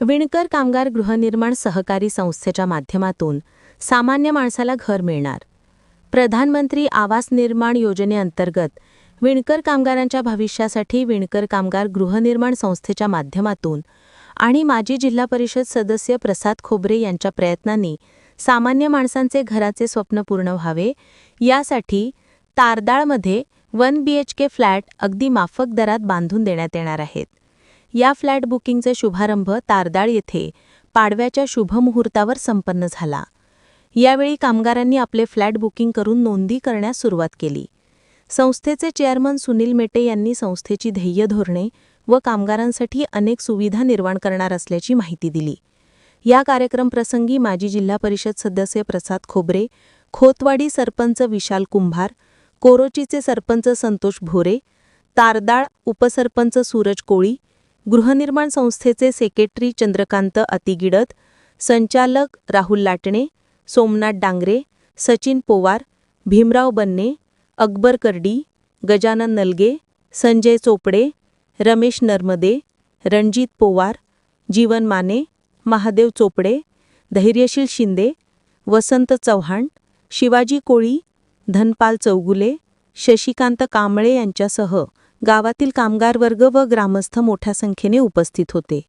विणकर कामगार गृहनिर्माण सहकारी संस्थेच्या माध्यमातून सामान्य माणसाला घर मिळणार. प्रधानमंत्री आवास निर्माण योजनेअंतर्गत विणकर कामगारांच्या भविष्यासाठी विणकर कामगार गृहनिर्माण संस्थेच्या माध्यमातून आणि माजी जिल्हा परिषद सदस्य प्रसाद खोबरे यांच्या प्रयत्नांनी सामान्य माणसांचे घराचे स्वप्न पूर्ण व्हावे यासाठी तारदाळमध्ये one B H K flat अगदी माफक दरात बांधून देण्यात येणार आहेत. या फ्लॅट बुकिंगचे शुभारंभ तारदाळ येथे पाडव्याच्या शुभमुहूर्तावर संपन्न झाला. यावेळी कामगारांनी आपले फ्लॅट बुकिंग करून नोंदी करण्यास सुरुवात केली. संस्थेचे चेअरमन सुनील मेटे यांनी संस्थेची ध्येय धोरणे व कामगारांसाठी अनेक सुविधा निर्माण करणार असल्याची माहिती दिली. या कार्यक्रमप्रसंगी माजी जिल्हा परिषद सदस्य प्रसाद खोबरे खोतवाडी सरपंच विशाल कुंभार कोरोचीचे सरपंच संतोष भोरे तारदाळ उपसरपंच सूरज कोळी गृहनिर्माण संस्थेचे सेक्रेटरी चंद्रकांत अतिगिडत संचालक राहुल लाटणे सोमनाथ डांगरे सचिन पोवार भीमराव बन्ने अकबर कर्डी गजानन नलगे संजय चोपडे रमेश नर्मदे रणजित पोवार जीवन माने महादेव चोपडे धैर्यशील शिंदे वसंत चव्हाण शिवाजी कोळी धनपाल चौगुले शशिकांत कांबळे यांच्यासह गावातील कामगार वर्ग व ग्रामस्थ मोठ्या संख्येने उपस्थित होते.